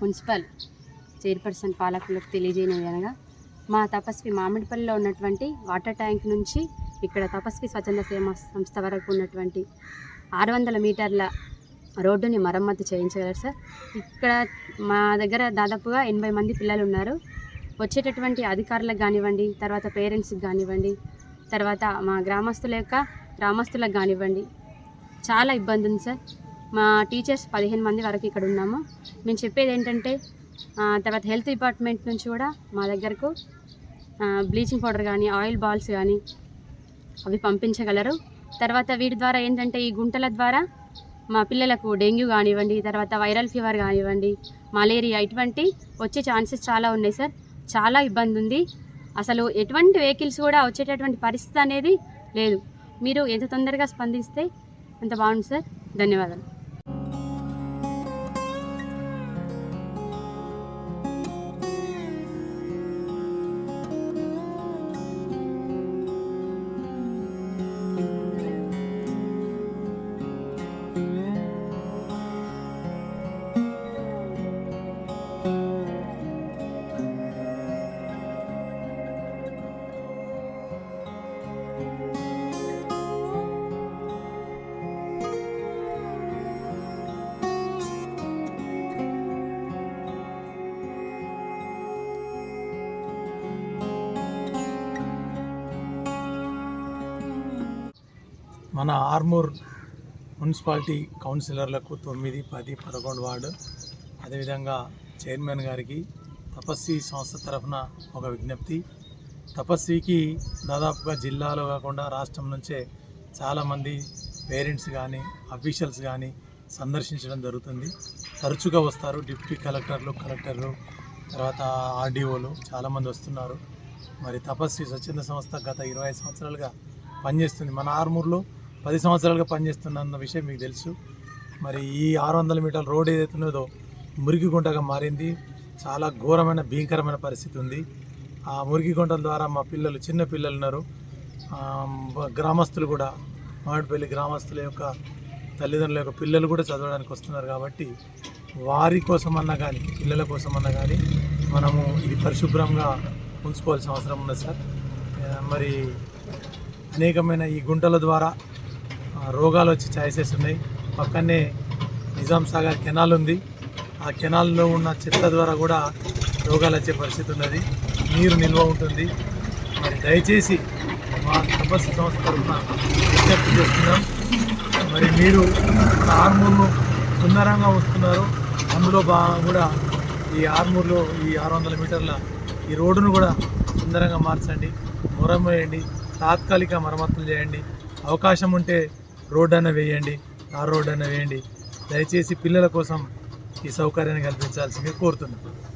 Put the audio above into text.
Municipal chairperson పాలకులకు తెలియజేయనగా మా తపస్వి మామిడిపల్లిలో ఉన్నటువంటి వాటర్ ట్యాంక్ నుంచి ఇక్కడ తపస్వి స్వచ్ఛంద సేవ సంస్థ వరకు ఉన్నటువంటి ఆరు వందల మీటర్ల రోడ్డుని మరమ్మతు చేయించగలరు సార్. ఇక్కడ మా దగ్గర దాదాపుగా ఎనభై మంది పిల్లలు ఉన్నారు వచ్చేటటువంటి అధికారులకు కానివ్వండి తర్వాత పేరెంట్స్కి కానివ్వండి తర్వాత మా గ్రామస్తుల యొక్క గ్రామస్తులకు కానివ్వండి చాలా ఇబ్బంది ఉంది సార్. మా టీచర్స్ పదిహేను మంది వరకు ఇక్కడ ఉన్నాము. మేము చెప్పేది ఏంటంటే తర్వాత హెల్త్ డిపార్ట్మెంట్ నుంచి కూడా మా దగ్గరకు బ్లీచింగ్ పౌడర్ కానీ ఆయిల్ బాల్స్ కానీ అవి పంపించగలరు. తర్వాత వీటి ద్వారా ఏంటంటే ఈ గుంటల ద్వారా మా పిల్లలకు డెంగ్యూ కానివ్వండి తర్వాత వైరల్ ఫీవర్ కానివ్వండి మలేరియా ఇటువంటి వచ్చే ఛాన్సెస్ చాలా ఉన్నాయి సార్. చాలా ఇబ్బంది ఉంది. అసలు ఎటువంటి వెహికల్స్ కూడా వచ్చేటటువంటి పరిస్థితి అనేది లేదు. మీరు ఎంత తొందరగా స్పందిస్తే అంత బాగుంది సార్. ధన్యవాదాలు. మన ఆర్మూర్ మున్సిపాలిటీ కౌన్సిలర్లకు తొమ్మిది పది పదకొండు వార్డు. అదేవిధంగా చైర్మన్ గారికి తపస్వి సంస్థ తరఫున ఒక విజ్ఞప్తి. తపస్వికి దాదాపుగా జిల్లాలో కాకుండా రాష్ట్రం నుంచే చాలామంది పేరెంట్స్ కానీ అఫీషియల్స్ కానీ సందర్శించడం జరుగుతుంది. తరచుగా వస్తారు డిప్యూటీ కలెక్టర్లు కలెక్టర్లు తర్వాత ఆర్డీఓలు చాలామంది వస్తున్నారు. మరి తపస్వి స్వచ్ఛంద సంస్థ గత ఇరవై సంవత్సరాలుగా పనిచేస్తుంది. మన ఆర్మూర్లో పది సంవత్సరాలుగా పనిచేస్తున్న విషయం మీకు తెలుసు. మరి ఈ ఆరు వందల మీటర్ల రోడ్ ఏదైతే ఉన్నదో మురికి గుంటగా మారింది. చాలా ఘోరమైన భీకరమైన పరిస్థితి ఉంది. ఆ మురికి గుంటల ద్వారా మా పిల్లలు చిన్న పిల్లలు ఉన్నారు. గ్రామస్తులు కూడా మామిడిపల్లి గ్రామస్తుల యొక్క తల్లిదండ్రుల యొక్క పిల్లలు కూడా చదవడానికి వస్తున్నారు కాబట్టి వారి కోసమన్నా కానీ పిల్లల కోసమన్నా కానీ మనము ఇది పరిశుభ్రంగా ఉంచుకోవాల్సిన అవసరం ఉన్నది సార్. మరి అనేకమైన ఈ గుంటల ద్వారా రోగాలు వచ్చే ఛాయిసెస్ ఉన్నాయి. పక్కనే నిజాం సాగర్ కెనాల్ ఉంది. ఆ కెనాల్లో ఉన్న చెత్త ద్వారా కూడా రోగాలు వచ్చే పరిస్థితి ఉన్నది. నీరు నిల్వ ఉంటుంది. మరి దయచేసి మా తపస్సు సంస్థ తరఫున విజ్ఞప్తి చేస్తున్నాం. మరి మీరు ఆర్మూర్ను సుందరంగా వస్తున్నారు. అందులో బా కూడా ఈ ఆర్మూర్లో ఈ ఆరు వందల మీటర్ల ఈ రోడ్డును కూడా సుందరంగా మార్చండి. మురం వేయండి. తాత్కాలిక మరమ్మతులు చేయండి. అవకాశం ఉంటే రోడ్ అన్న వేయండి ఆ రోడ్ అన్న వేయండి. దయచేసి పిల్లల కోసం ఈ సౌకర్యాన్ని కల్పించాల్సిందిగా కోరుతున్నాను